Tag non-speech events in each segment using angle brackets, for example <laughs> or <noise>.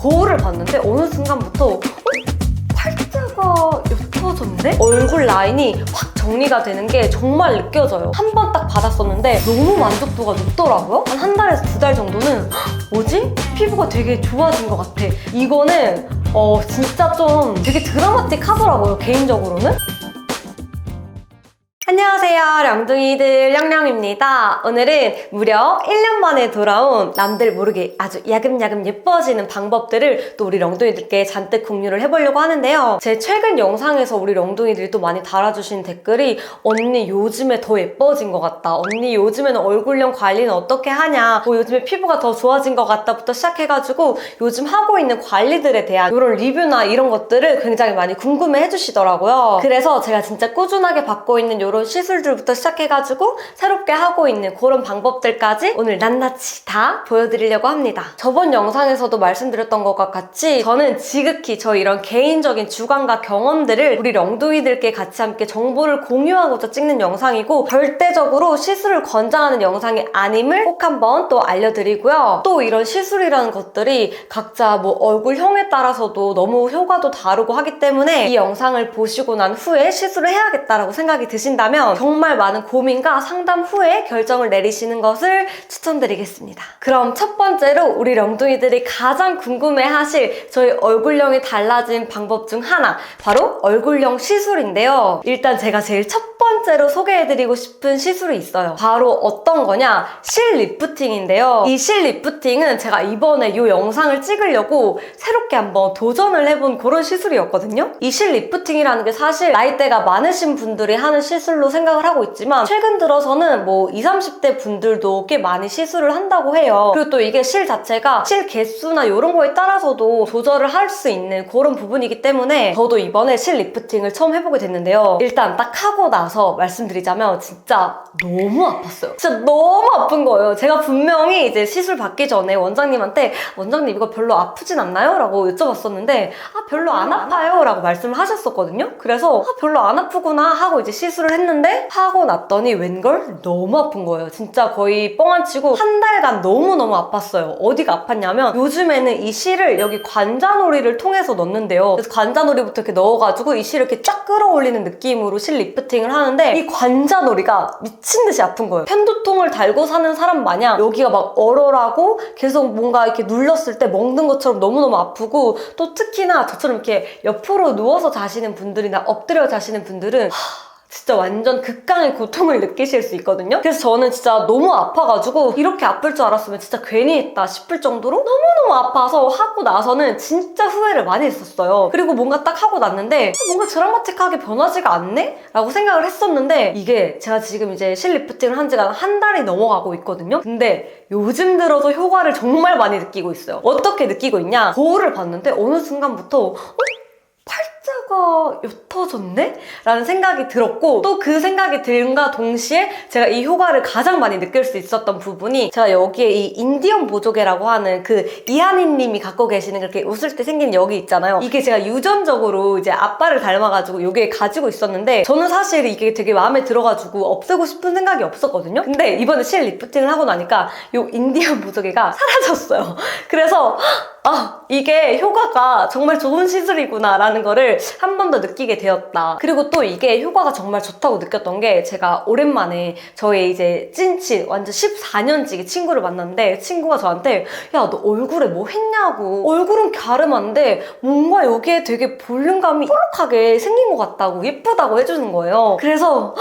거울을 봤는데 어느 순간부터 어? 팔자가 옅어졌네? 얼굴 라인이 확 정리가 되는 게 정말 느껴져요. 한 번 딱 받았었는데 너무 만족도가 높더라고요. 한 한 달에서 두 달 정도는 헉, 뭐지? 피부가 되게 좋아진 것 같아. 이거는 어 진짜 좀 되게 드라마틱하더라고요 개인적으로는. 안녕하세요. 량둥이들 량량입니다. 오늘은 무려 1년 만에 돌아온 남들 모르게 아주 야금야금 예뻐지는 방법들을 또 우리 렁둥이들께 잔뜩 공유를 해보려고 하는데요. 제 최근 영상에서 우리 렁둥이들이 또 많이 달아주신 댓글이 언니 요즘에 더 예뻐진 것 같다. 언니 요즘에는 얼굴형 관리는 어떻게 하냐. 뭐 요즘에 피부가 더 좋아진 것 같다부터 시작해가지고 요즘 하고 있는 관리들에 대한 이런 리뷰나 이런 것들을 굉장히 많이 궁금해 해주시더라고요. 그래서 제가 진짜 꾸준하게 받고 있는 이런 시술들부터 시작해가지고 새롭게 하고 있는 그런 방법들까지 오늘 낱낱이 다 보여드리려고 합니다. 저번 영상에서도 말씀드렸던 것과 같이 저는 지극히 저 이런 개인적인 주관과 경험들을 우리 렁둥이들께 같이 함께 정보를 공유하고자 찍는 영상이고 절대적으로 시술을 권장하는 영상이 아님을 꼭 한번 또 알려드리고요. 또 이런 시술이라는 것들이 각자 뭐 얼굴형에 따라서도 너무 효과도 다르고 하기 때문에 이 영상을 보시고 난 후에 시술을 해야겠다라고 생각이 드신다면 정말 많은 고민과 상담 후에 결정을 내리시는 것을 추천드리겠습니다. 그럼 첫 번째로 우리 령둥이들이 가장 궁금해하실 저희 얼굴형이 달라진 방법 중 하나 바로 얼굴형 시술인데요. 일단 제가 제일 첫 번째로 소개해드리고 싶은 시술이 있어요. 바로 어떤 거냐? 실 리프팅인데요. 이 실 리프팅은 제가 이번에 이 영상을 찍으려고 새롭게 한번 도전을 해본 그런 시술이었거든요. 이 실 리프팅이라는 게 사실 나이대가 많으신 분들이 하는 시술로 생각을 하고 있지만 최근 들어서는 뭐 20, 30대 분들도 꽤 많이 시술을 한다고 해요. 그리고 또 이게 실 자체가 실 개수나 이런 거에 따라서도 조절을 할 수 있는 그런 부분이기 때문에 저도 이번에 실 리프팅을 처음 해보게 됐는데요. 일단 딱 하고 나서 말씀드리자면 진짜 너무 아팠어요. 진짜 너무 아픈 거예요. 제가 분명히 이제 시술 받기 전에 원장님한테 원장님 이거 별로 아프진 않나요? 라고 여쭤봤었는데 아 별로 안 아파요 라고 말씀을 하셨었거든요. 그래서 아 별로 안 아프구나 하고 이제 시술을 했는데 하고 났더니 웬걸 너무 아픈 거예요. 진짜 거의 뻥 안 치고 한 달간 너무너무 아팠어요. 어디가 아팠냐면 요즘에는 이 실을 여기 관자놀이를 통해서 넣는데요. 그래서 관자놀이부터 이렇게 넣어가지고 이 실을 이렇게 쫙 끌어올리는 느낌으로 실 리프팅을 하는데 이 관자놀이가 미친 듯이 아픈 거예요. 편두통을 달고 사는 사람 마냥 여기가 막 얼얼하고 계속 뭔가 이렇게 눌렀을 때 먹는 것처럼 너무너무 아프고 또 특히나 저처럼 이렇게 옆으로 누워서 자시는 분들이나 엎드려 자시는 분들은 하, 진짜 완전 극강의 고통을 느끼실 수 있거든요. 그래서 저는 진짜 너무 아파가지고 이렇게 아플 줄 알았으면 진짜 괜히 했다 싶을 정도로 너무너무 아파서 하고 나서는 진짜 후회를 많이 했었어요. 그리고 뭔가 딱 하고 났는데 뭔가 드라마틱하게 변하지가 않네? 라고 생각을 했었는데 이게 제가 지금 이제 실 리프팅을 한 지가 한 달이 넘어가고 있거든요. 근데 요즘 들어서 효과를 정말 많이 느끼고 있어요. 어떻게 느끼고 있냐? 거울을 봤는데 어느 순간부터 어? 팔자가 옅어졌네? 라는 생각이 들었고 또 그 생각이 들과 동시에 제가 이 효과를 가장 많이 느낄 수 있었던 부분이 제가 여기에 이 인디언 보조개라고 하는 그 이한희 님이 갖고 계시는 그렇게 웃을 때 생긴 여기 있잖아요. 이게 제가 유전적으로 이제 아빠를 닮아가지고 여기에 가지고 있었는데 저는 사실 이게 되게 마음에 들어가지고 없애고 싶은 생각이 없었거든요. 근데 이번에 실 리프팅을 하고 나니까 이 인디언 보조개가 사라졌어요. <laughs> 그래서 아, 이게 효과가 정말 좋은 시술이구나라는 거를 한 번 더 느끼게 되었다. 그리고 또 이게 효과가 정말 좋다고 느꼈던 게 제가 오랜만에 저의 이제 찐친, 완전 14년지기 친구를 만났는데 친구가 저한테 야, 너 얼굴에 뭐 했냐고. 얼굴은 갸름한데 뭔가 여기에 되게 볼륨감이 뽀록하게 생긴 것 같다고 예쁘다고 해주는 거예요. 그래서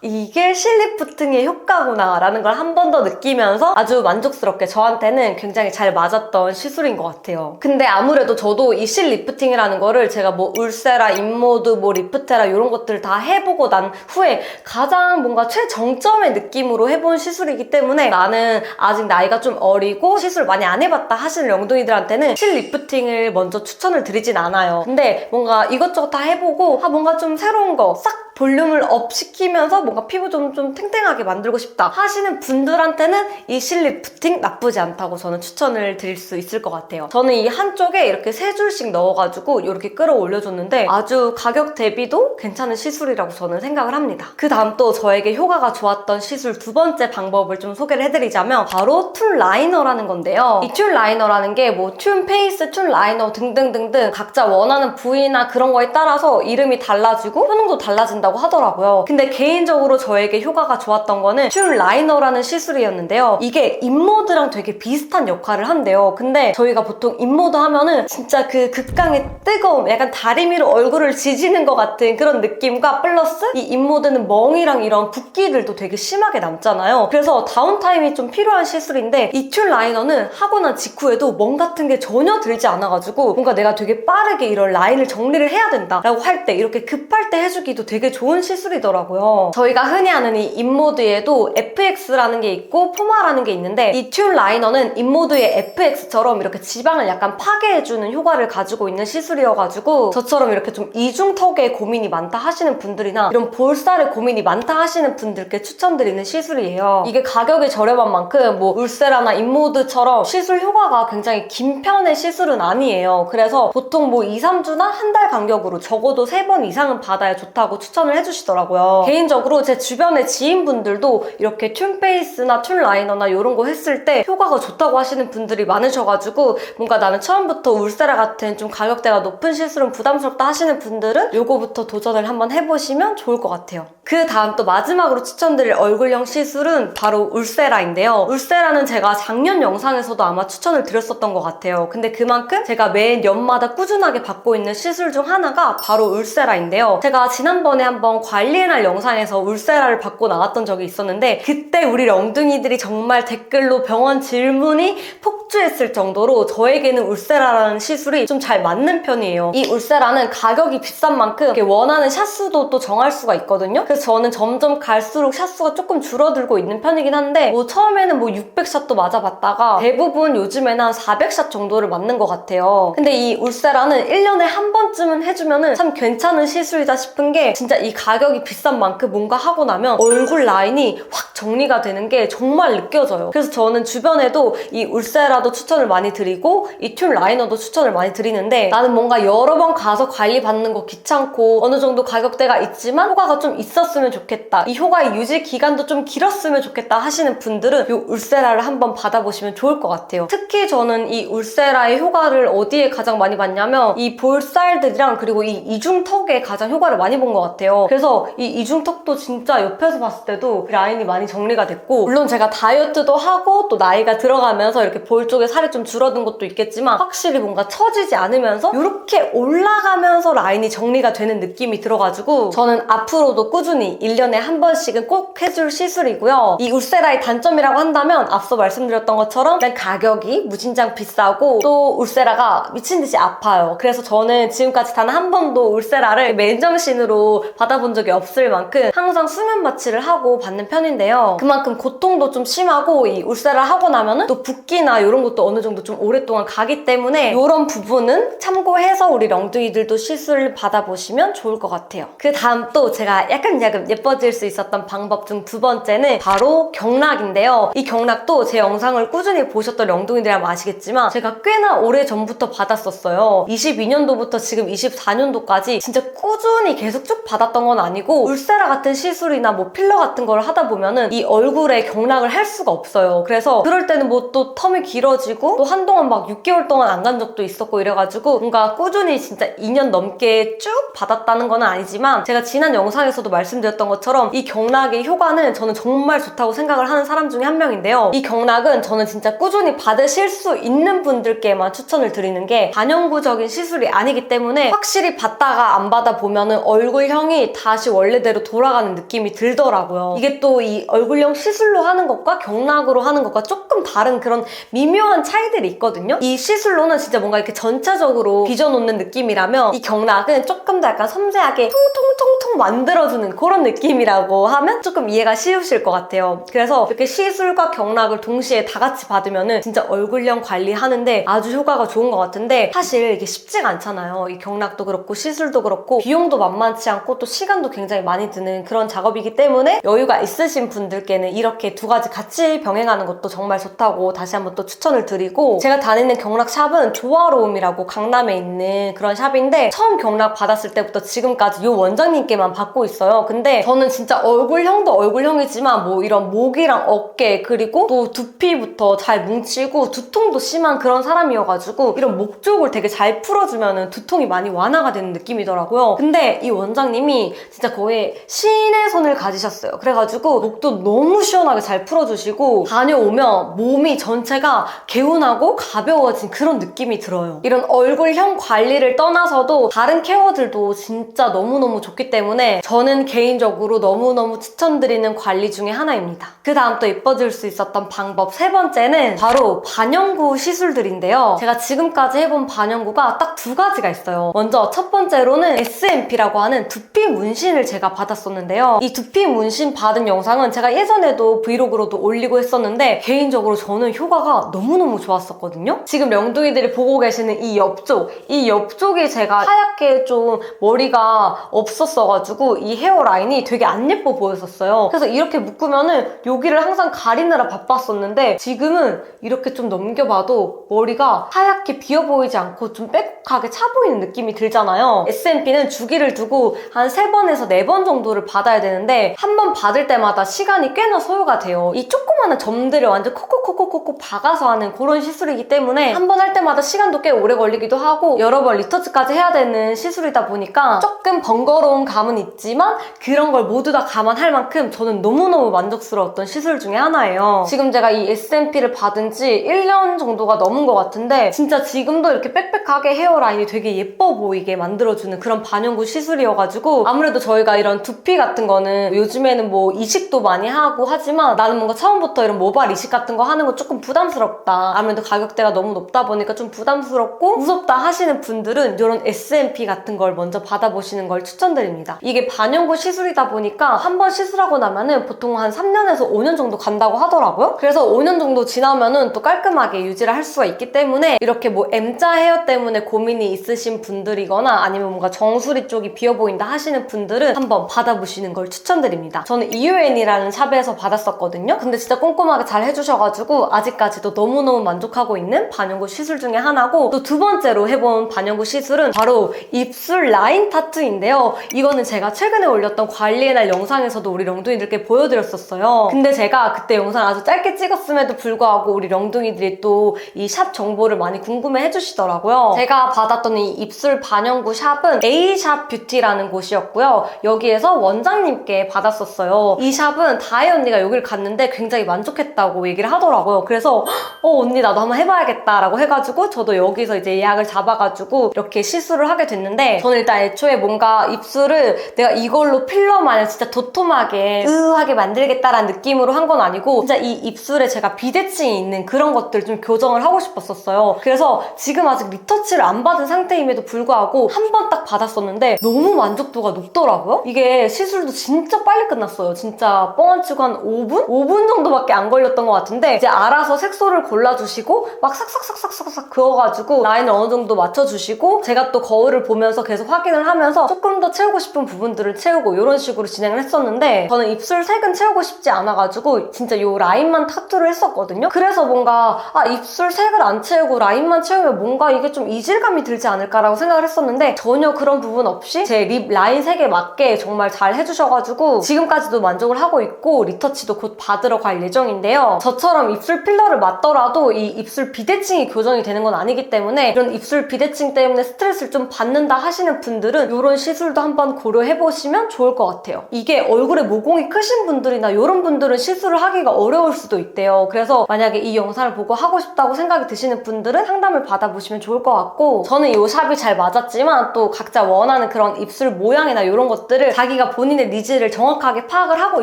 이게 실리프팅의 효과구나 라는 걸 한 번 더 느끼면서 아주 만족스럽게 저한테는 굉장히 잘 맞았던 시술인 것 같아요. 근데 아무래도 저도 이 실리프팅이라는 거를 제가 뭐 울세라, 인모드, 뭐 리프테라 이런 것들을 다 해보고 난 후에 가장 뭔가 최정점의 느낌으로 해본 시술이기 때문에 나는 아직 나이가 좀 어리고 시술 많이 안 해봤다 하시는 영둥이들한테는 실리프팅을 먼저 추천을 드리진 않아요. 근데 뭔가 이것저것 다 해보고 아 뭔가 좀 새로운 거싹 볼륨을 업 시키면서 뭔가 피부 좀, 좀 탱탱하게 만들고 싶다 하시는 분들한테는 이 실리프팅 나쁘지 않다고 저는 추천을 드릴 수 있을 것 같아요. 저는 이 한쪽에 이렇게 세 줄씩 넣어가지고 이렇게 끌어올려줬는데 아주 가격 대비도 괜찮은 시술이라고 저는 생각을 합니다. 그 다음 또 저에게 효과가 좋았던 시술 두 번째 방법을 좀 소개를 해드리자면 바로 툴 라이너라는 건데요. 이 툴 라이너라는 게 뭐 튠 페이스, 툴 라이너 등등등등 각자 원하는 부위나 그런 거에 따라서 이름이 달라지고 효능도 달라진다 고 하더라고요. 근데 개인적으로 저에게 효과가 좋았던 거는 툴 라이너라는 시술이었는데요. 이게 인모드랑 되게 비슷한 역할을 한대요. 근데 저희가 보통 인모드 하면은 진짜 그 극강의 뜨거움, 약간 다리미로 얼굴을 지지는 것 같은 그런 느낌과 플러스 이 인모드는 멍이랑 이런 붓기들도 되게 심하게 남잖아요. 그래서 다운타임이 좀 필요한 시술인데 이툴 라이너는 하고 난 직후에도 멍 같은 게 전혀 들지 않아가지고 뭔가 내가 되게 빠르게 이런 라인을 정리를 해야 된다라고 할 때 이렇게 급할 때 해주기도 되게 좋은 시술이더라고요. 저희가 흔히 아는 이 인모드에도 FX라는 게 있고 포마라는 게 있는데 이툴 라이너는 인모드의 FX처럼 이렇게 지방을 약간 파괴해주는 효과를 가지고 있는 시술이어가지고 저처럼 이렇게 좀 이중턱에 고민이 많다 하시는 분들이나 이런 볼살에 고민이 많다 하시는 분들께 추천드리는 시술이에요. 이게 가격이 저렴한 만큼 뭐 울세라나 인모드처럼 시술 효과가 굉장히 긴 편의 시술은 아니에요. 그래서 보통 뭐 2, 3주나 한 달 간격으로 적어도 3번 이상은 받아야 좋다고 추천 을 해주시더라고요. 개인적으로 제 주변의 지인분들도 이렇게 튠 페이스나 튠 라이너나 이런 거 했을 때 효과가 좋다고 하시는 분들이 많으셔가지고 뭔가 나는 처음부터 울세라 같은 좀 가격대가 높은 시술은 부담스럽다 하시는 분들은 요거부터 도전을 한번 해보시면 좋을 것 같아요. 그 다음 또 마지막으로 추천드릴 얼굴형 시술은 바로 울세라인데요. 울세라는 제가 작년 영상에서도 아마 추천을 드렸었던 것 같아요. 근데 그만큼 제가 매 년마다 꾸준하게 받고 있는 시술 중 하나가 바로 울세라인데요. 제가 지난번에 한번 관리해날 영상에서 울세라를 받고 나왔던 적이 있었는데 그때 우리 렁둥이들이 정말 댓글로 병원 질문이 폭 주했을 정도로 저에게는 울세라라는 시술이 좀 잘 맞는 편이에요. 이 울세라는 가격이 비싼 만큼 원하는 샷수도 또 정할 수가 있거든요. 그래서 저는 점점 갈수록 샷수가 조금 줄어들고 있는 편이긴 한데 뭐 처음에는 뭐 600샷도 맞아봤다가 대부분 요즘에는 한 400샷 정도를 맞는 것 같아요. 근데 이 울세라는 1년에 한 번쯤은 해주면은 참 괜찮은 시술이다 싶은 게 진짜 이 가격이 비싼 만큼 뭔가 하고 나면 얼굴 라인이 확 정리가 되는 게 정말 느껴져요. 그래서 저는 주변에도 이 울세라 도 추천을 많이 드리고 이 튠 라이너도 추천을 많이 드리는데 나는 뭔가 여러 번 가서 관리 받는 거 귀찮고 어느 정도 가격대가 있지만 효과가 좀 있었으면 좋겠다. 이 효과의 유지 기간도 좀 길었으면 좋겠다 하시는 분들은 이 울세라를 한번 받아보시면 좋을 것 같아요. 특히 저는 이 울세라의 효과를 어디에 가장 많이 봤냐면 이 볼살들이랑 그리고 이 이중턱에 가장 효과를 많이 본 것 같아요. 그래서 이 이중턱도 진짜 옆에서 봤을 때도 라인이 많이 정리가 됐고 물론 제가 다이어트도 하고 또 나이가 들어가면서 이렇게 볼 쪽에 살이 좀 줄어든 것도 있겠지만 확실히 뭔가 처지지 않으면서 이렇게 올라가면서 라인이 정리가 되는 느낌이 들어가지고 저는 앞으로도 꾸준히 1년에 한 번씩은 꼭 해줄 시술이고요. 이 울세라의 단점이라고 한다면 앞서 말씀드렸던 것처럼 일단 가격이 무진장 비싸고 또 울세라가 미친 듯이 아파요. 그래서 저는 지금까지 단 한 번도 울세라를 맨정신으로 받아본 적이 없을 만큼 항상 수면 마취를 하고 받는 편인데요. 그만큼 고통도 좀 심하고 이 울세라 하고 나면은 또 붓기나 이런 것도 어느 정도 좀 오랫동안 가기 때문에 이런 부분은 참고해서 우리 렁둥이들도 시술을 받아보시면 좋을 것 같아요. 그 다음 또 제가 약간 야금 예뻐질 수 있었던 방법 중 두 번째는 바로 경락인데요. 이 경락도 제 영상을 꾸준히 보셨던 렁둥이들이라면 아시겠지만 제가 꽤나 오래 전부터 받았었어요. 22년도부터 지금 24년도까지 진짜 꾸준히 계속 쭉 받았던 건 아니고 울세라 같은 시술이나 뭐 필러 같은 걸 하다 보면은 이 얼굴에 경락을 할 수가 없어요. 그래서 그럴 때는 뭐 또 텀이 길어 지고 또 한동안 막 6개월 동안 안 간 적도 있었고 이래가지고 뭔가 꾸준히 진짜 2년 넘게 쭉 받았다는 건 아니지만 제가 지난 영상에서도 말씀드렸던 것처럼 이 경락의 효과는 저는 정말 좋다고 생각을 하는 사람 중에 한 명인데요. 이 경락은 저는 진짜 꾸준히 받으실 수 있는 분들께만 추천을 드리는 게 반영구적인 시술이 아니기 때문에 확실히 받다가 안 받아 보면은 얼굴형이 다시 원래대로 돌아가는 느낌이 들더라고요. 이게 또 이 얼굴형 시술로 하는 것과 경락으로 하는 것과 조금 다른 그런 미묘 한 미묘한 차이들이 있거든요. 이 시술로는 진짜 뭔가 이렇게 전체적으로 빚어놓는 느낌이라면 이 경락은 조금 더 약간 섬세하게 통통통통 만들어주는 그런 느낌이라고 하면 조금 이해가 쉬우실 것 같아요. 그래서 이렇게 시술과 경락을 동시에 다 같이 받으면은 진짜 얼굴형 관리하는데 아주 효과가 좋은 것 같은데 사실 이게 쉽지가 않잖아요. 이 경락도 그렇고 시술도 그렇고 비용도 만만치 않고 또 시간도 굉장히 많이 드는 그런 작업이기 때문에 여유가 있으신 분들께는 이렇게 두 가지 같이 병행하는 것도 정말 좋다고 다시 한번 또 추천 을 드리고 제가 다니는 경락 샵은 조화로움이라고 강남에 있는 그런 샵인데 처음 경락 받았을 때부터 지금까지 요 원장님께만 받고 있어요. 근데 저는 진짜 얼굴형도 얼굴형이지만 뭐 이런 목이랑 어깨 그리고 또 두피부터 잘 뭉치고 두통도 심한 그런 사람이어가지고 이런 목 쪽을 되게 잘 풀어주면은 두통이 많이 완화가 되는 느낌이더라고요. 근데 이 원장님이 진짜 거의 신의 손을 가지셨어요. 그래가지고 목도 너무 시원하게 잘 풀어주시고 다녀오면 몸이 전체가 개운하고 가벼워진 그런 느낌이 들어요. 이런 얼굴형 관리를 떠나서도 다른 케어들도 진짜 너무너무 좋기 때문에 저는 개인적으로 너무너무 추천드리는 관리 중에 하나입니다. 그 다음 또 예뻐질 수 있었던 방법 세 번째는 바로 반영구 시술들인데요. 제가 지금까지 해본 반영구가 딱 두 가지가 있어요. 먼저 첫 번째로는 SMP라고 하는 두피 문신을 제가 받았었는데요. 이 두피 문신 받은 영상은 제가 예전에도 브이로그로도 올리고 했었는데 개인적으로 저는 효과가 너무 너무 좋았었거든요. 지금 영둥이들이 보고 계시는 이 옆쪽, 이 옆쪽이 제가 하얗게 좀 머리가 없었어가지고 이 헤어라인이 되게 안 예뻐 보였었어요. 그래서 이렇게 묶으면은 여기를 항상 가리느라 바빴었는데 지금은 이렇게 좀 넘겨봐도 머리가 하얗게 비어 보이지 않고 좀 빼곡하게 차 보이는 느낌이 들잖아요. S&P는 주기를 두고 한 3번에서 4번 정도를 받아야 되는데 한 번 받을 때마다 시간이 꽤나 소요가 돼요. 이 조그마한 점들을 완전 콕콕콕콕콕 박아서 하는 그런 시술이기 때문에 한 번 할 때마다 시간도 꽤 오래 걸리기도 하고 여러 번 리터치까지 해야 되는 시술이다 보니까 조금 번거로운 감은 있지만 그런 걸 모두 다 감안할 만큼 저는 너무너무 만족스러웠던 시술 중에 하나예요. 지금 제가 이 S&P를 받은 지 1년 정도가 넘은 것 같은데 진짜 지금도 이렇게 빽빽하게 헤어라인이 되게 예뻐 보이게 만들어주는 그런 반영구 시술이어가지고 아무래도 저희가 이런 두피 같은 거는 요즘에는 뭐 이식도 많이 하고 하지만 나는 뭔가 처음부터 이런 모발 이식 같은 거 하는 거 조금 부담스럽 다. 아무래도 가격대가 너무 높다 보니까 좀 부담스럽고 무섭다 하시는 분들은 이런 S&P 같은 걸 먼저 받아보시는 걸 추천드립니다. 이게 반영구 시술이다 보니까 한 번 시술하고 나면은 보통 한 3년에서 5년 정도 간다고 하더라고요. 그래서 5년 정도 지나면은 또 깔끔하게 유지를 할 수가 있기 때문에 이렇게 뭐 M자 헤어 때문에 고민이 있으신 분들이거나 아니면 뭔가 정수리 쪽이 비어 보인다 하시는 분들은 한번 받아보시는 걸 추천드립니다. 저는 EUN이라는 샵에서 받았었거든요. 근데 진짜 꼼꼼하게 잘 해주셔가지고 아직까지도 너무 너무 만족하고 있는 반영구 시술 중에 하나고 또 두 번째로 해본 반영구 시술은 바로 입술 라인 타투인데요. 이거는 제가 최근에 올렸던 관리의 날 영상에서도 우리 령둥이들께 보여드렸었어요. 근데 제가 그때 영상 아주 짧게 찍었음에도 불구하고 우리 령둥이들이 또 이 샵 정보를 많이 궁금해 해주시더라고요. 제가 받았던 이 입술 반영구 샵은 A샵 뷰티라는 곳이었고요. 여기에서 원장님께 받았었어요. 이 샵은 다혜 언니가 여기를 갔는데 굉장히 만족했다고 얘기를 하더라고요. 그래서 어 언니 나도 한번 해봐야겠다라고 해가지고 저도 여기서 이제 예약을 잡아가지고 이렇게 시술을 하게 됐는데 저는 일단 애초에 뭔가 입술을 내가 이걸로 필러 마냥 진짜 도톰하게 으하게 만들겠다라는 느낌으로 한 건 아니고 진짜 이 입술에 제가 비대칭이 있는 그런 것들 좀 교정을 하고 싶었었어요. 그래서 지금 아직 리터치를 안 받은 상태임에도 불구하고 한 번 딱 받았었는데 너무 만족도가 높더라고요. 이게 시술도 진짜 빨리 끝났어요. 진짜 뻥안 치고 한 5분? 5분 정도밖에 안 걸렸던 것 같은데 이제 알아서 색소를 골라주시고 막 싹싹싹싹싹싹 그어가지고 라인을 어느 정도 맞춰주시고 제가 또 거울을 보면서 계속 확인을 하면서 조금 더 채우고 싶은 부분들을 채우고 이런 식으로 진행을 했었는데 저는 입술 색은 채우고 싶지 않아가지고 진짜 이 라인만 타투를 했었거든요. 그래서 뭔가 아 입술 색을 안 채우고 라인만 채우면 뭔가 이게 좀 이질감이 들지 않을까라고 생각을 했었는데 전혀 그런 부분 없이 제 립 라인 색에 맞게 정말 잘 해주셔가지고 지금까지도 만족을 하고 있고 리터치도 곧 받으러 갈 예정인데요. 저처럼 입술 필러를 맞더라도 이 입술 비대칭이 교정이 되는 건 아니기 때문에 이런 입술 비대칭 때문에 스트레스를 좀 받는다 하시는 분들은 이런 시술도 한번 고려해보시면 좋을 것 같아요. 이게 얼굴에 모공이 크신 분들이나 이런 분들은 시술을 하기가 어려울 수도 있대요. 그래서 만약에 이 영상을 보고 하고 싶다고 생각이 드시는 분들은 상담을 받아보시면 좋을 것 같고 저는 이 샵이 잘 맞았지만 또 각자 원하는 그런 입술 모양이나 이런 것들을 자기가 본인의 니즈를 정확하게 파악을 하고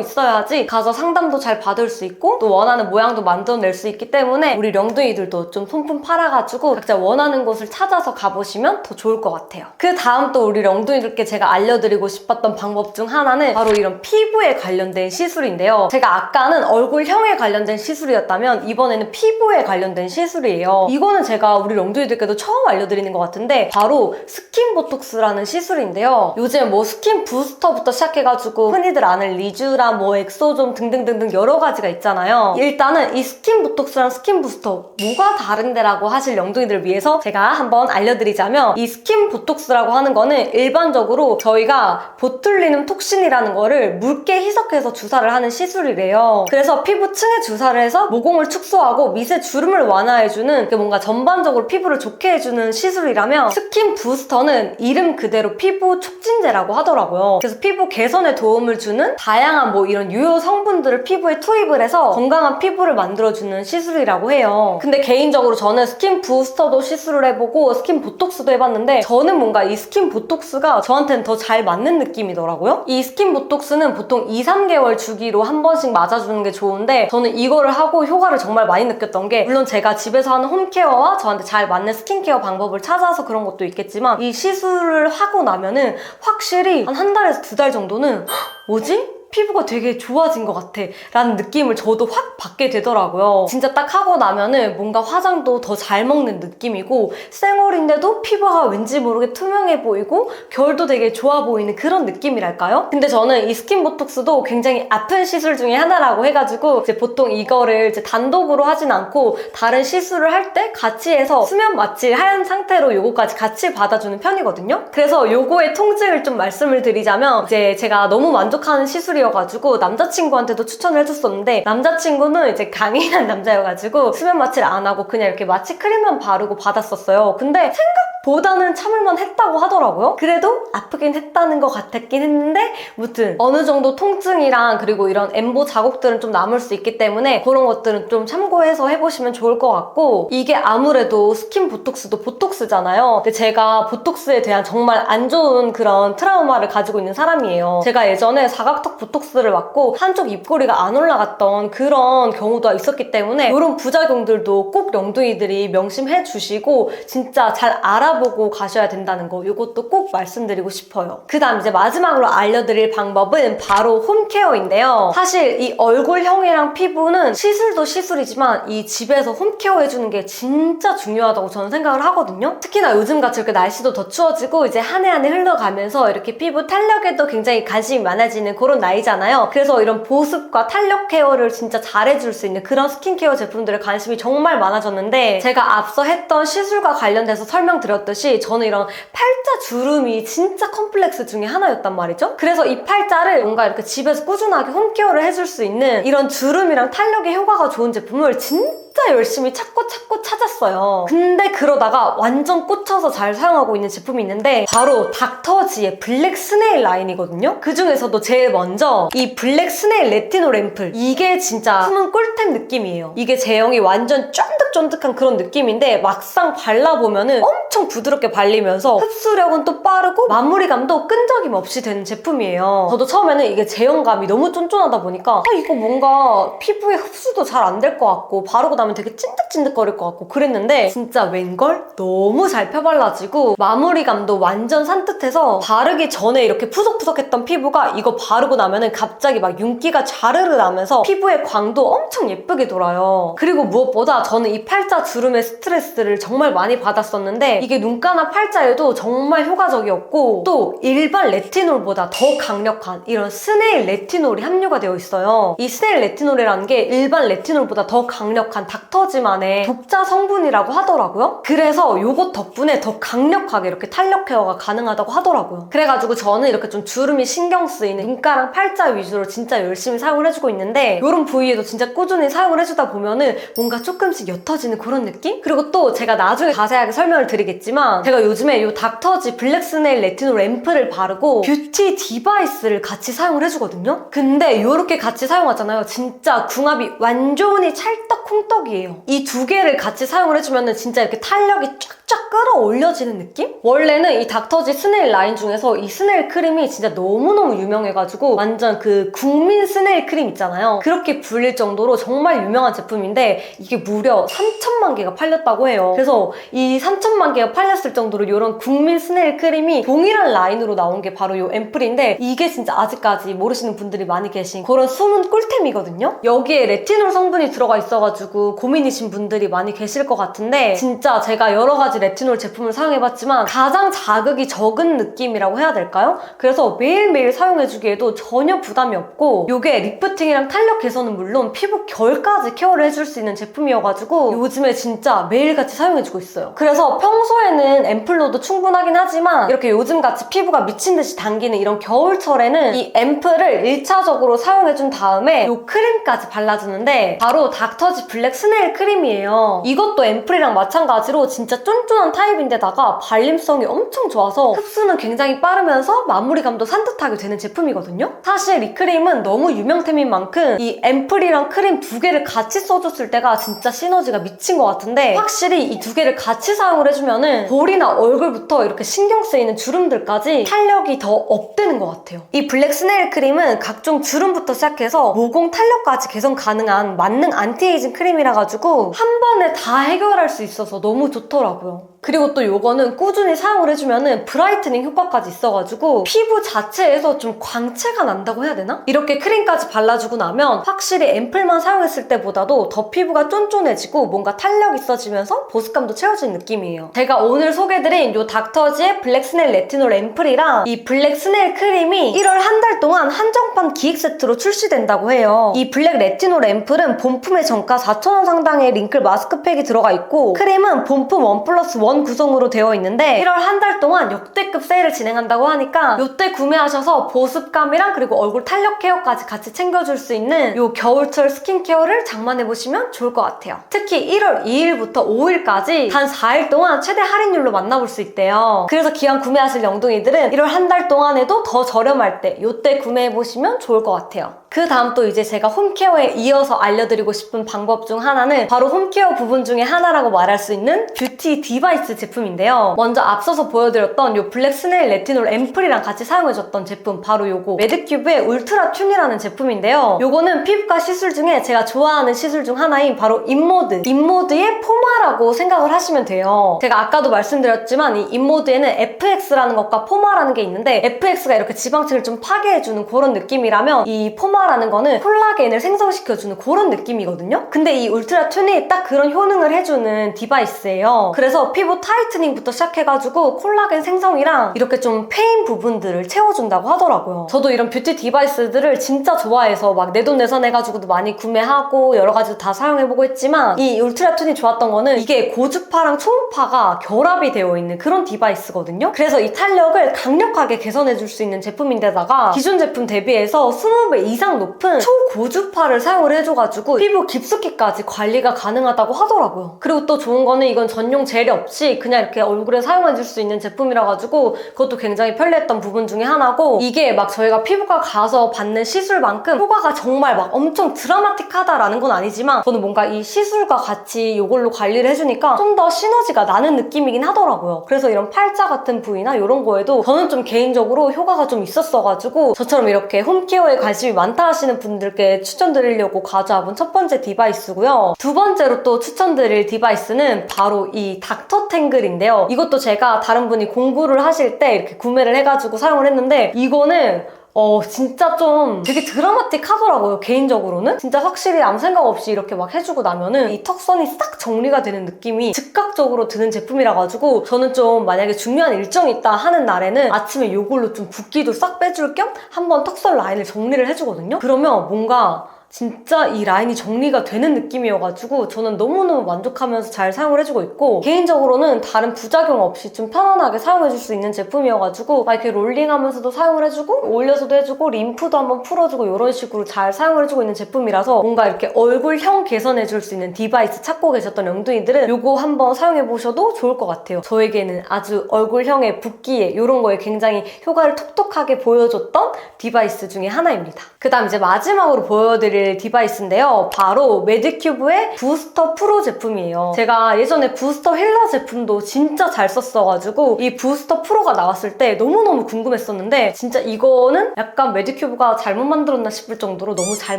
있어야지 가서 상담도 잘 받을 수 있고 또 원하는 모양도 만들어낼 수 있기 때문에 때문에 우리 령둥이들도 좀 손품 팔아가지고 각자 원하는 곳을 찾아서 가보시면 더 좋을 것 같아요. 그 다음 또 우리 령둥이들께 제가 알려드리고 싶었던 방법 중 하나는 바로 이런 피부에 관련된 시술인데요. 제가 아까는 얼굴형에 관련된 시술이었다면 이번에는 피부에 관련된 시술이에요. 이거는 제가 우리 령둥이들께도 처음 알려드리는 것 같은데 바로 스킨 보톡스라는 시술인데요. 요즘 뭐 스킨 부스터부터 시작해가지고 흔히들 아는 리쥬라 뭐 엑소존 등등등등 여러 가지가 있잖아요. 일단은 이 스킨 보톡스랑 스킨 부스터 뭐가 다른데라고 하실 영둥이들을 위해서 제가 한번 알려드리자면 이 스킨 보톡스라고 하는 거는 일반적으로 저희가 보툴리눔 톡신이라는 거를 묽게 희석해서 주사를 하는 시술이래요. 그래서 피부 층에 주사를 해서 모공을 축소하고 미세 주름을 완화해주는 그 뭔가 전반적으로 피부를 좋게 해주는 시술이라면 스킨 부스터는 이름 그대로 피부 촉진제라고 하더라고요. 그래서 피부 개선에 도움을 주는 다양한 뭐 이런 유효 성분들을 피부에 투입을 해서 건강한 피부를 만들어주는 시술이라고 해요. 근데 개인적으로 저는 스킨 부스터도 시술을 해보고 스킨 보톡스도 해봤는데 저는 뭔가 이 스킨 보톡스가 저한테는 더 잘 맞는 느낌이더라고요. 이 스킨 보톡스는 보통 2, 3개월 주기로 한 번씩 맞아주는 게 좋은데 저는 이거를 하고 효과를 정말 많이 느꼈던 게 물론 제가 집에서 하는 홈케어와 저한테 잘 맞는 스킨케어 방법을 찾아서 그런 것도 있겠지만 이 시술을 하고 나면은 확실히 한 한 달에서 두 달 정도는 "헉, <gasps> 뭐지? 피부가 되게 좋아진 것 같아 라는 느낌을 저도 확 받게 되더라고요. 진짜 딱 하고 나면은 뭔가 화장도 더 잘 먹는 느낌이고 쌩얼인데도 피부가 왠지 모르게 투명해 보이고 결도 되게 좋아 보이는 그런 느낌이랄까요? 근데 저는 이 스킨 보톡스도 굉장히 아픈 시술 중에 하나라고 해가지고 이제 보통 이거를 이제 단독으로 하진 않고 다른 시술을 할 때 같이 해서 수면 마취 한 상태로 요거까지 같이 받아주는 편이거든요. 그래서 요거의 통증을 좀 말씀을 드리자면 이제 제가 너무 만족하는 시술이 어가지고 남자친구한테도 추천을 해줬었는데 남자친구는 이제 강인한 <laughs> 남자여가지고 수면 마취를 안 하고 그냥 이렇게 마취 크림만 바르고 받았었어요. 근데 생각 보다는 참을만 했다고 하더라고요. 그래도 아프긴 했다는 것 같았긴 했는데 무튼 어느 정도 통증이랑 그리고 이런 엠보 자국들은 좀 남을 수 있기 때문에 그런 것들은 좀 참고해서 해보시면 좋을 것 같고 이게 아무래도 스킨 보톡스도 보톡스잖아요. 근데 제가 보톡스에 대한 정말 안 좋은 그런 트라우마를 가지고 있는 사람이에요. 제가 예전에 사각턱 보톡스를 맞고 한쪽 입꼬리가 안 올라갔던 그런 경우도 있었기 때문에 이런 부작용들도 꼭 영둥이들이 명심해 주시고 진짜 잘 알아 보고 가셔야 된다는 거 이것도 꼭 말씀드리고 싶어요. 그 다음 이제 마지막으로 알려드릴 방법은 바로 홈케어인데요. 사실 이 얼굴형이랑 피부는 시술도 시술이지만 이 집에서 홈케어 해주는 게 진짜 중요하다고 저는 생각을 하거든요. 특히나 요즘같이 이렇게 날씨도 더 추워지고 이제 한 해 한 해 흘러가면서 이렇게 피부 탄력에도 굉장히 관심이 많아지는 그런 나이잖아요. 그래서 이런 보습과 탄력 케어를 진짜 잘해줄 수 있는 그런 스킨케어 제품들에 관심이 정말 많아졌는데 제가 앞서 했던 시술과 관련돼서 설명드렸 듯이 저는 이런 팔자 주름이 진짜 컴플렉스 중에 하나였단 말이죠. 그래서 이 팔자를 뭔가 이렇게 집에서 꾸준하게 홈케어를 해줄 수 있는 이런 주름이랑 탄력에 효과가 좋은 제품을 진짜 열심히 찾고 찾고 찾았어요. 근데 그러다가 완전 꽂혀서 잘 사용하고 있는 제품이 있는데 바로 닥터지의 블랙 스네일 라인이거든요. 그 중에서도 제일 먼저 이 블랙 스네일 레티놀 앰플 이게 진짜 숨은 꿀템 느낌이에요. 이게 제형이 완전 쫀득쫀득한 그런 느낌인데 막상 발라보면 은 엄청 부드럽게 발리면서 흡수력은 또 빠르고 마무리감도 끈적임 없이 되는 제품이에요. 저도 처음에는 이게 제형감이 너무 쫀쫀하다 보니까 아 이거 뭔가 피부에 흡수도 잘 안 될 것 같고 바르고 나면 되게 찐득찐득거릴 것 같고 그랬는데 진짜 웬걸? 너무 잘 펴발라지고 마무리감도 완전 산뜻해서 바르기 전에 이렇게 푸석푸석했던 피부가 이거 바르고 나면은 갑자기 막 윤기가 자르르 나면서 피부의 광도 엄청 예쁘게 돌아요. 그리고 무엇보다 저는 이 팔자 주름의 스트레스를 정말 많이 받았었는데 이게 눈가나 팔자에도 정말 효과적이었고 또 일반 레티놀보다 더 강력한 이런 스네일 레티놀이 함유가 되어 있어요. 이 스네일 레티놀이라는 게 일반 레티놀보다 더 강력한 닥터지만의 독자 성분이라고 하더라고요. 그래서 요것 덕분에 더 강력하게 이렇게 탄력 케어가 가능하다고 하더라고요. 그래가지고 저는 이렇게 좀 주름이 신경 쓰이는 눈가랑 팔자 위주로 진짜 열심히 사용을 해주고 있는데 이런 부위에도 진짜 꾸준히 사용을 해주다 보면은 뭔가 조금씩 옅어지는 그런 느낌? 그리고 또 제가 나중에 자세하게 설명을 드리겠지만 제가 요즘에 이 닥터지 블랙스네일 레티놀 앰플을 바르고 뷰티 디바이스를 같이 사용을 해주거든요? 근데 이렇게 같이 사용하잖아요. 진짜 궁합이 완전히 찰떡 콩떡 이에요. 이 두 개를 같이 사용을 해주면은 진짜 이렇게 탄력이 쫙 쫙쫙 끌어올려지는 느낌? 원래는 이 닥터지 스네일 라인 중에서 이 스네일 크림이 진짜 너무너무 유명해가지고 완전 그 국민 스네일 크림 있잖아요. 그렇게 불릴 정도로 정말 유명한 제품인데 이게 무려 3천만 개가 팔렸다고 해요. 그래서 이 3천만 개가 팔렸을 정도로 이런 국민 스네일 크림이 동일한 라인으로 나온 게 바로 이 앰플인데 이게 진짜 아직까지 모르시는 분들이 많이 계신 그런 숨은 꿀템이거든요. 여기에 레티놀 성분이 들어가 있어가지고 고민이신 분들이 많이 계실 것 같은데 진짜 제가 여러 가지 레티놀 제품을 사용해봤지만 가장 자극이 적은 느낌이라고 해야 될까요? 그래서 매일매일 사용해주기에도 전혀 부담이 없고 이게 리프팅이랑 탄력 개선은 물론 피부 결까지 케어를 해줄 수 있는 제품이어가지고 요즘에 진짜 매일같이 사용해주고 있어요. 그래서 평소에는 앰플로도 충분하긴 하지만 이렇게 요즘같이 피부가 미친 듯이 당기는 이런 겨울철에는 이 앰플을 1차적으로 사용해준 다음에 이 크림까지 발라주는데 바로 닥터지 블랙 스네일 크림이에요. 이것도 앰플이랑 마찬가지로 진짜 쫀쫀 한 타입인데다가 발림성이 엄청 좋아서 흡수는 굉장히 빠르면서 마무리감도 산뜻하게 되는 제품이거든요. 사실 이 크림은 너무 유명템인 만큼 이 앰플이랑 크림 두 개를 같이 써줬을 때가 진짜 시너지가 미친 것 같은데 확실히 이 두 개를 같이 사용을 해주면은 볼이나 얼굴부터 이렇게 신경 쓰이는 주름들까지 탄력이 더 업되는 것 같아요. 이 블랙 스네일 크림은 각종 주름부터 시작해서 모공 탄력까지 개선 가능한 만능 안티에이징 크림이라 가지고 한 번에 다 해결할 수 있어서 너무 좋더라고요. Chao. 그리고 또 요거는 꾸준히 사용을 해주면은 브라이트닝 효과까지 있어가지고 피부 자체에서 좀 광채가 난다고 해야 되나? 이렇게 크림까지 발라주고 나면 확실히 앰플만 사용했을 때보다도 더 피부가 쫀쫀해지고 뭔가 탄력 있어지면서 보습감도 채워지는 느낌이에요. 제가 오늘 소개드린 요 닥터지의 블랙 스넬 레티놀 앰플이랑 이 블랙 스넬 크림이 1월 한 달 동안 한정판 기획 세트로 출시된다고 해요. 이 블랙 레티놀 앰플은 본품의 정가 4,000원 상당의 링클 마스크팩이 들어가 있고 크림은 본품 원 플러스 원 구성으로 되어 있는데 1월 한 달 동안 역대급 세일을 진행한다고 하니까 이때 구매하셔서 보습감이랑 그리고 얼굴 탄력 케어까지 같이 챙겨줄 수 있는 요 겨울철 스킨케어를 장만해보시면 좋을 것 같아요. 특히 1월 2일부터 5일까지 단 4일 동안 최대 할인율로 만나볼 수 있대요. 그래서 기왕 구매하실 영둥이들은 1월 한 달 동안에도 더 저렴할 때 요때 구매해보시면 좋을 것 같아요. 그 다음 또 이제 제가 홈케어에 이어서 알려드리고 싶은 방법 중 하나는 바로 홈케어 부분 중에 하나라고 말할 수 있는 뷰티 디바이스 제품인데요. 먼저 앞서서 보여드렸던 요 블랙 스네일 레티놀 앰플이랑 같이 사용해줬던 제품 바로 요거 매드큐브의 울트라 튠이라는 제품인데요. 요거는 피부과 시술 중에 제가 좋아하는 시술 중 하나인 바로 인모드 인모드의 포마라고 생각을 하시면 돼요. 제가 아까도 말씀드렸지만 이 인모드에는 FX라는 것과 포마라는 게 있는데 FX가 이렇게 지방층을 좀 파괴해주는 그런 느낌이라면 이 포마 라는 거는 콜라겐을 생성시켜주는 그런 느낌이거든요. 근데 이 울트라 튠이 딱 그런 효능을 해주는 디바이스예요. 그래서 피부 타이트닝부터 시작해가지고 콜라겐 생성이랑 이렇게 좀 페인 부분들을 채워준다고 하더라고요. 저도 이런 뷰티 디바이스들을 진짜 좋아해서 막 내 돈 내산 해가지고도 많이 구매하고 여러 가지 다 사용해보고 했지만 이 울트라 튠이 좋았던 거는 이게 고주파랑 초음파가 결합이 되어 있는 그런 디바이스거든요. 그래서 이 탄력을 강력하게 개선해줄 수 있는 제품인데다가 기존 제품 대비해서 20배 이상 높은 초고주파를 사용을 해줘가지고 피부 깊숙이까지 관리가 가능하다고 하더라고요. 그리고 또 좋은 거는 이건 전용 젤이 없이 그냥 이렇게 얼굴에 사용해줄 수 있는 제품이라 가지고 그것도 굉장히 편리했던 부분 중에 하나고 이게 막 저희가 피부과 가서 받는 시술만큼 효과가 정말 막 엄청 드라마틱하다라는 건 아니지만 저는 뭔가 이 시술과 같이 이걸로 관리를 해주니까 좀 더 시너지가 나는 느낌이긴 하더라고요. 그래서 이런 팔자 같은 부위나 이런 거에도 저는 좀 개인적으로 효과가 좀 있었어가지고 저처럼 이렇게 홈케어에 관심이 많다 하시는 분들께 추천드리려고 가져와본 첫 번째 디바이스고요. 두 번째로 또 추천드릴 디바이스는 바로 이 닥터 탱글인데요. 이것도 제가 다른 분이 공부를 하실 때 이렇게 구매를 해가지고 사용을 했는데 이거는 어, 진짜 좀 되게 드라마틱 하더라고요, 개인적으로는. 진짜 확실히 아무 생각 없이 이렇게 막 해주고 나면은 이 턱선이 싹 정리가 되는 느낌이 즉각적으로 드는 제품이라 가지고 저는 좀 만약에 중요한 일정이 있다 하는 날에는 아침에 이걸로 좀 붓기도 싹 빼줄 겸 한번 턱선 라인을 정리를 해주거든요? 그러면 뭔가 진짜 이 라인이 정리가 되는 느낌이어가지고 저는 너무너무 만족하면서 잘 사용을 해주고 있고 개인적으로는 다른 부작용 없이 좀 편안하게 사용해줄 수 있는 제품이어가지고 막 이렇게 롤링하면서도 사용을 해주고 올려서도 해주고 림프도 한번 풀어주고 이런 식으로 잘 사용을 해주고 있는 제품이라서 뭔가 이렇게 얼굴형 개선해줄 수 있는 디바이스 찾고 계셨던 영둥이들은 이거 한번 사용해보셔도 좋을 것 같아요. 저에게는 아주 얼굴형의 붓기에 이런 거에 굉장히 효과를 톡톡하게 보여줬던 디바이스 중에 하나입니다. 그 다음 이제 마지막으로 보여드릴 보여드릴 디바이스인데요. 바로 매드큐브의 부스터 프로 제품이에요. 제가 예전에 부스터 힐러 제품도 진짜 잘 썼어가지고 이 부스터 프로가 나왔을 때 너무너무 궁금했었는데 진짜 이거는 약간 매드큐브가 잘못 만들었나 싶을 정도로 너무 잘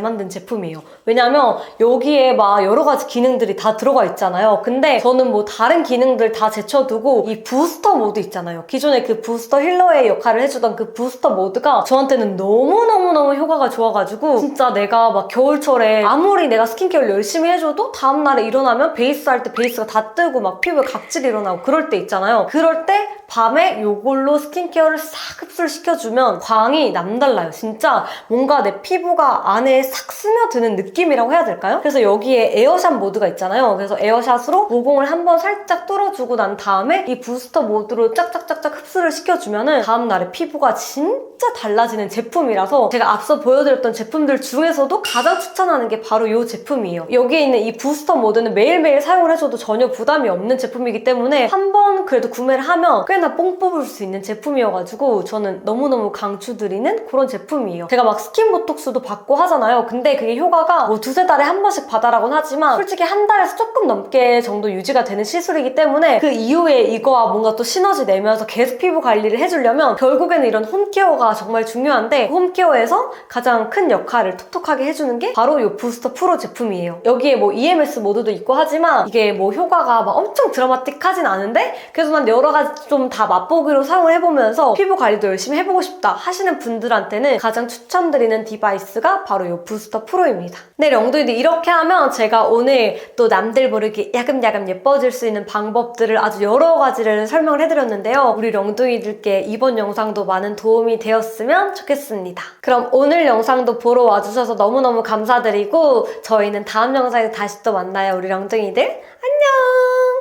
만든 제품이에요. 왜냐면 여기에 막 여러 가지 기능들이 다 들어가 있잖아요. 근데 저는 뭐 다른 기능들 다 제쳐두고 이 부스터 모드 있잖아요. 기존에 그 부스터 힐러의 역할을 해주던 그 부스터 모드가 저한테는 너무너무너무 효과가 좋아가지고 진짜 내가 막 겨울철에 아무리 내가 스킨케어를 열심히 해줘도 다음날에 일어나면 베이스 할 때 베이스가 다 뜨고 막 피부에 각질이 일어나고 그럴 때 있잖아요. 그럴 때 밤에 요걸로 스킨케어를 싹 흡수를 시켜주면 광이 남달라요. 진짜 뭔가 내 피부가 안에 싹 스며드는 느낌이라고 해야 될까요? 그래서 여기에 에어샷 모드가 있잖아요. 그래서 에어샷으로 모공을 한번 살짝 뚫어주고 난 다음에 이 부스터 모드로 짝짝짝짝 흡수를 시켜주면은 다음날에 피부가 진짜 달라지는 제품이라서 제가 앞서 보여드렸던 제품들 중에서도 가장 추천하는 게 바로 이 제품이에요. 여기에 있는 이 부스터 모드는 매일매일 사용을 해줘도 전혀 부담이 없는 제품이기 때문에 한 번 그래도 구매를 하면 꽤나 뽕 뽑을 수 있는 제품이어가지고 저는 너무너무 강추드리는 그런 제품이에요. 제가 막 스킨 보톡스도 받고 하잖아요. 근데 그게 효과가 뭐 두세 달에 한 번씩 받아라곤 하지만 솔직히 한 달에서 조금 넘게 정도 유지가 되는 시술이기 때문에 그 이후에 이거와 뭔가 또 시너지 내면서 계속 피부 관리를 해주려면 결국에는 이런 홈케어가 정말 중요한데 홈케어에서 가장 큰 역할을 톡톡하게 해주는 게 바로 이 부스터 프로 제품이에요. 여기에 뭐 EMS 모드도 있고 하지만 이게 뭐 효과가 막 엄청 드라마틱하진 않은데 그래도 난 여러 가지 좀 다 맛보기로 사용을 해보면서 피부 관리도 열심히 해보고 싶다 하시는 분들한테는 가장 추천드리는 디바이스가 바로 이 부스터 프로입니다. 네, 영도이들 이렇게 하면 제가 오늘 또 남들 모르게 야금야금 예뻐질 수 있는 방법들을 아주 여러 가지를 설명을 해드렸는데요. 우리 령둥이들께 이번 영상도 많은 도움이 되었으면 좋겠습니다. 그럼 오늘 영상도 보러 와주셔서 너무너무 감사드리고 저희는 다음 영상에 다시 또 만나요. 우리 령둥이들 안녕!